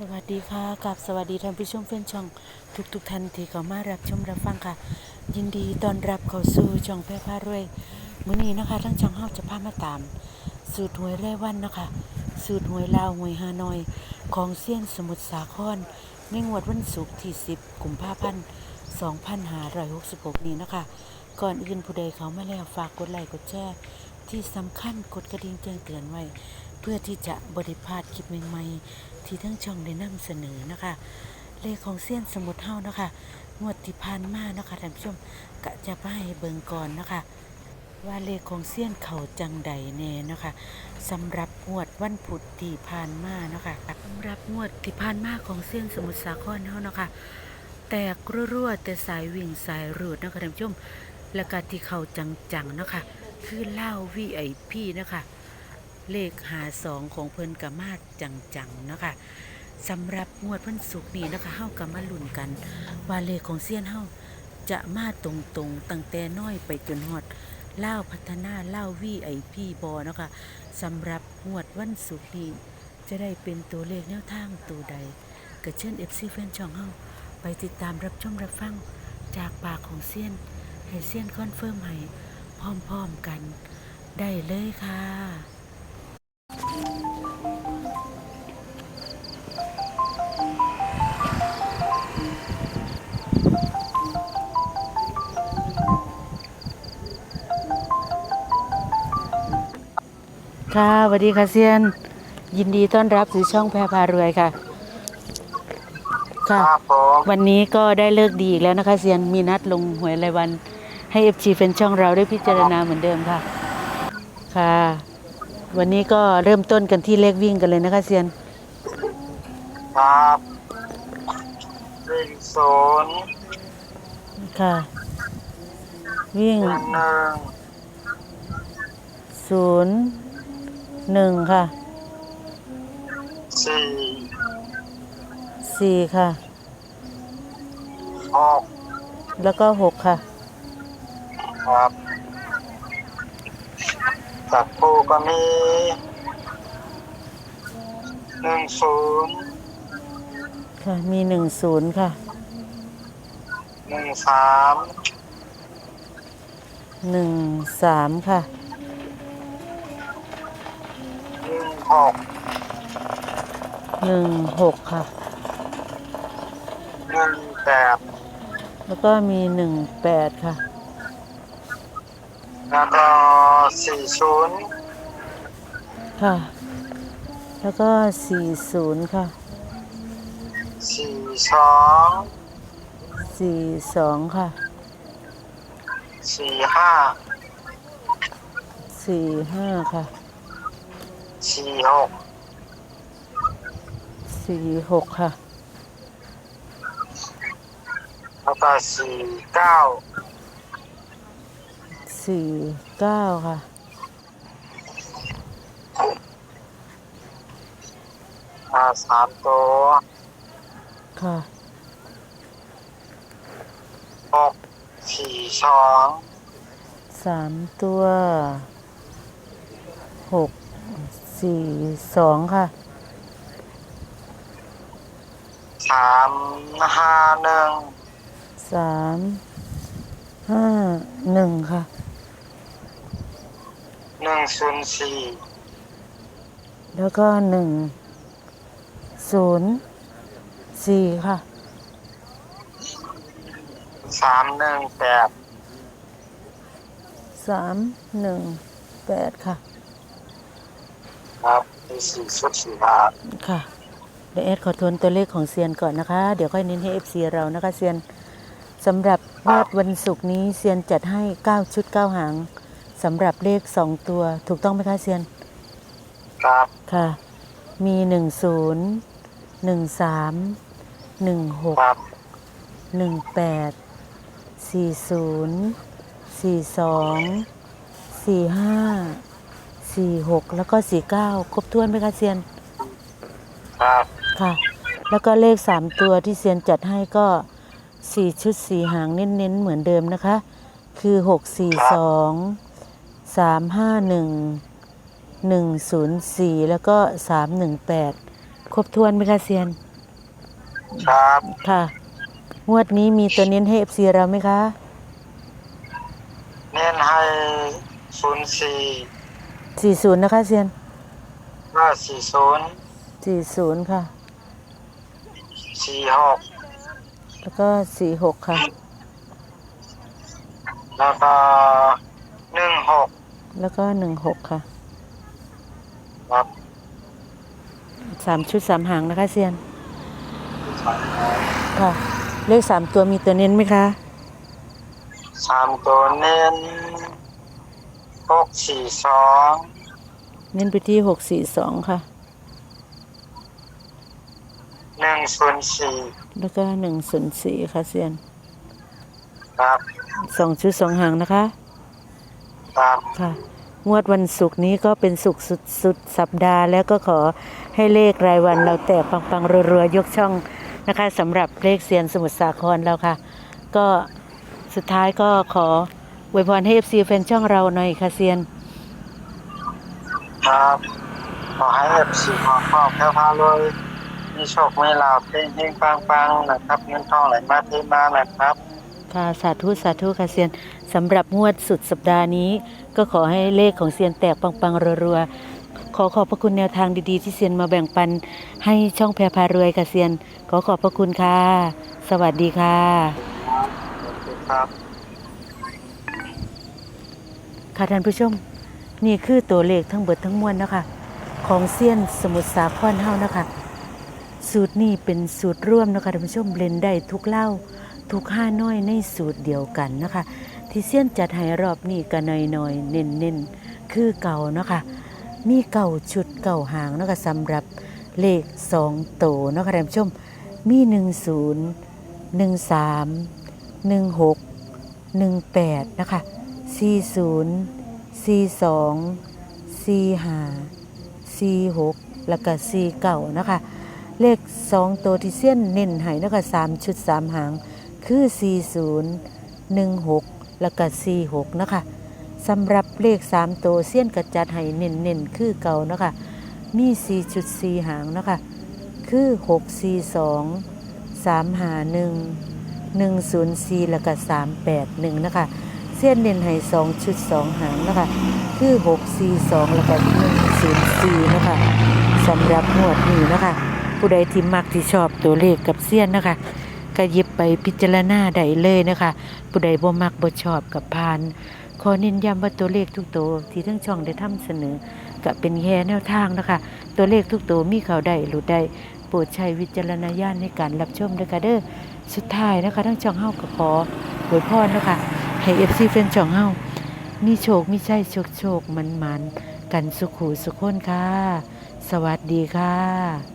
สวัสดีค่ะกับสวัสดีท่านผู้ชมเพื่อนช่องทุกๆท่านที่เข้ามารับชมรับฟังค่ะ ยินดีต้อนรับเข้าสู่ช่องแพร่พารวยมื้อนี้นะคะทั้งช่องเฮาจะพามาตาม สูตรหวยแร่วันนะคะ สูตรหวยลาวหวยฮานอยของเซียนสมุทรสาครในงวดวันศุกร์ที่ 10กุมภาพันธ์2566 นี้นะคะ ก่อนอื่นผู้ใดเขามาแล้วฝากกดไลค์กดแชร์ที่สำคัญกดกระดิ่งแจ้งเตือนไว้ เพื่อที่จะบริพาดคลิปใหม่ๆ ที่ทั้งช่องได้นำเสนอนะคะ เลขของเซียนสมุทรเฮานะคะ งวดที่ผ่านมานะคะท่านผู้ชมกะจะไปให้เบิ่งก่อนนะคะ ว่าเลขของเซียนเขาจังใดแน่เนาะคะสำหรับงวดวันพุธที่ผ่านมาเนาะคะสำหรับงวดที่ผ่านมาของเซียนสมุทรสาครเฮานะคะแตกรั่วๆแต่สายวิ่งสายรูดเนาะคะท่านผู้ชมแล้วก็ที่เขาจังๆเนาะค่ะคือเล่าวีไอพีนะคะ เลขหาสองของเพิ่นกามาจังๆเนาะคะสำหรับงวดวันศุกร์นี้นะคะเฮากับมาลุ้นกัน ว่าเลขของเซียนเฮาจะมาตรงๆตั้งแต่น้อยไปจนฮอดเล่าพัฒนาเล่าวีไอพีบอเนาะคะสำหรับงวดวันศุกร์นี้จะได้เป็นตัวเลขแนวทางตัวใดก็เชิญ FC แฟนช่องเฮาไปติดตามรับชมรับฟังจากปากของเซียนให้เซียนคอนเฟิร์มให้พร้อมๆกัน ได้เลยค่ะ ค่ะสวัสดีค่ะเซียน ยินดีต้อนรับสู่ช่องแพรพารวยค่ะ ค่ะ ครับผมวันนี้ก็ได้เลิกดีอีกแล้วนะคะเซียนมีนัดลงหวยรายวัน ให้เอฟจีเป็นช่องเราได้พิจารณาเหมือนเดิมค่ะ ค่ะ วันนี้ก็เริ่มต้นกันที่เลขวิ่งกันเลยนะคะเซียนครับวิ่งศูนย์ค่ะ วิ่งหนึ่งหนึ่งศูนย์ หนึ่งค่ะสี่สี่ค่ะ หกแล้วก็หกค่ะ ครับจับคู่ก็มีหนึ่งศูนย์ค่ะมีหนึ่งศูนย์ค่ะหนึ่งสามหนึ่งสามค่ะ หนึ่งหกหนึ่งหกค่ะ หนึ่งแปดแล้วก็มีหนึ่งแปดค่ะ แล้วก็สี่ศูนย์ค่ะ แล้วก็สี่ศูนย์ค่ะสี่สองสี่สองค่ะสี่ห้าสี่ห้าค่ะ สี่หกสี่หกค่ะ แล้วก็สี่เก้าสี่เก้าค่ะ อ่าสามตัวค่ะหกสี่สองสามตัวหก สี่สองค่ะสามห้าหนึ่งสามห้าหนึ่งค่ะหนึ่งศูนย์สี่แล้วก็หนึ่งศูนย์สี่ค่ะสามหนึ่งแปดสามหนึ่งแปดค่ะครับ มีสี่ชุดสี่บาทค่ะเดี๋ยวเอสขอทวนตัวเลขของเซียนก่อนนะคะ เดี๋ยวค่อยเน้นให้ FC เรานะคะเซียนสำหรับงวดวันศุกร์นี้เซียนจัดให้ 9 ชุด 9 หางสำหรับเลข 2 ตัวถูกต้องไหมคะเซียนครับค่ะ มี 10 13 16 ครับ18 40 42 45 46แล้วก็49ครบถ้วนไหมคะเซียนครับค่ะ แล้วก็เลข3ตัวที่เซียนจัดให้ก็4ชุด4หางเน้นๆเหมือนเดิมนะคะ คือ6 4 2 3 5 1 1 0 4แล้วก็3 1 8ครบถ้วนไหมคะเซียน ครับค่ะ งวดนี้มีตัวเน้นให้เอฟซีเราไหมคะ เน้นให้ศูนย์สี่ สี่ศูนย์นะคะเซียนห้าสี่ศูนย์สี่ศูนย์ค่ะ สี่หกแล้วก็สี่หกค่ะ แล้วก็หนึ่งหกแล้วก็หนึ่งหกค่ะ ครับสามชุดสามหางนะคะเซียน ค่ะ เลขสามตัวมีตัวเน้นไหมคะ สามตัวเน้น หกสี่สองเน้นไปที่หกสี่สองค่ะ หนึ่งศูนย์สี่แล้วก็หนึ่งศูนย์สี่ค่ะเซียนครับสองชุดสองหางนะคะ ครับค่ะ งวดวันศุกร์นี้ก็เป็นศุกร์สุดสุดสัปดาห์ แล้วก็ขอให้เลขรายวันเราแตกปังๆรัวๆยกช่องนะคะสำหรับเลขเซียนสมุทรสาครเราค่ะ ก็สุดท้ายก็ขอ อวยพรให้เอฟซีแฟนช่องเราหน่อยค่ะเซียน ครับขอให้เอฟซีขอขอบแค่พาเลยมีโชคไม่ลาภเพ่งเพ่งปังปังๆนะครับเงินทองไหลมาเทมานะครับ ค่ะสาธุสาธุค่ะเซียนสำหรับงวดสุดสัปดาห์นี้ ก็ขอให้เลขของเซียนแตกปังๆรัวๆขอขอบพระคุณแนวทางดีๆ ที่เซียนมาแบ่งปัน ให้ช่องแพรพารวยค่ะเซียน ขอขอบพระคุณค่ะ สวัสดีค่ะ ครับ ค่ะท่านผู้ชม นี่คือตัวเลขทั้งเบิดทั้งมวลนะคะ ของเซียนสมุทรสาครเฮานะคะ สูตรนี้เป็นสูตรร่วมนะคะท่านผู้ชมเบลนได้ทุกเหล้าทุกห้าน้อยในสูตรเดียวกันนะคะ ที่เซียนจัดให้รอบนี้ก็น้อยๆเน้นๆคือเก่านะคะมีเก่าชุดเก่าหางนะคะสำหรับเลขสองโตนะคะท่านผู้ชมมีหนึ่งศูนย์หนึ่งสามหนึ่งหกหนึ่งแปดนะคะ สี่ศูนย์สี่สองสี่ห้าสี่หกแล้วก็สี่เก่านะคะ เลขสองตัวที่เส้นเน้นให้นะคะสามชุดสามหาง คือสี่ศูนย์หนึ่งหกแล้วก็สี่หกนะคะสำหรับเลขสามตัวเส้นกระจัดให้เน้นเน้นคือเก่านะคะ มีสี่ชุดสี่หางนะคะ คือหกสี่สองสามหาหนึ่งหนึ่งศูนย์สี่แล้วก็สามแปดหนึ่งนะคะ เส้นเน้นให้สองชุดสองหางนะคะคือหกสี่สองแล้วก็หนึ่งศูนย์สี่นะคะสำหรับงวดนี้นะคะ ผู้ใดที่มักที่ชอบตัวเลขกับเสี้ยนนะคะ ก็หยิบไปพิจารณาได้เลยนะคะ ผู้ใดบ่มักบ่ชอบกับพานขอเน้นย้ำว่าตัวเลขทุกตัวที่ทั้งช่องได้ทำเสนอก็เป็นแค่แนวทางนะคะ ตัวเลขทุกตัวมีเขาได้หลุดได้โปรดใช้วิจารณญาณในการรับชมด้วยค่ะเด้อสุดท้ายนะคะ ทั้งช่องเฮาก็ขออวยพรนะคะ ให้ FC แฟนช่องเฮามีโชคมีชัยโชคโชคมันมันกันสุขูสุขคนค่ะ สวัสดีค่ะ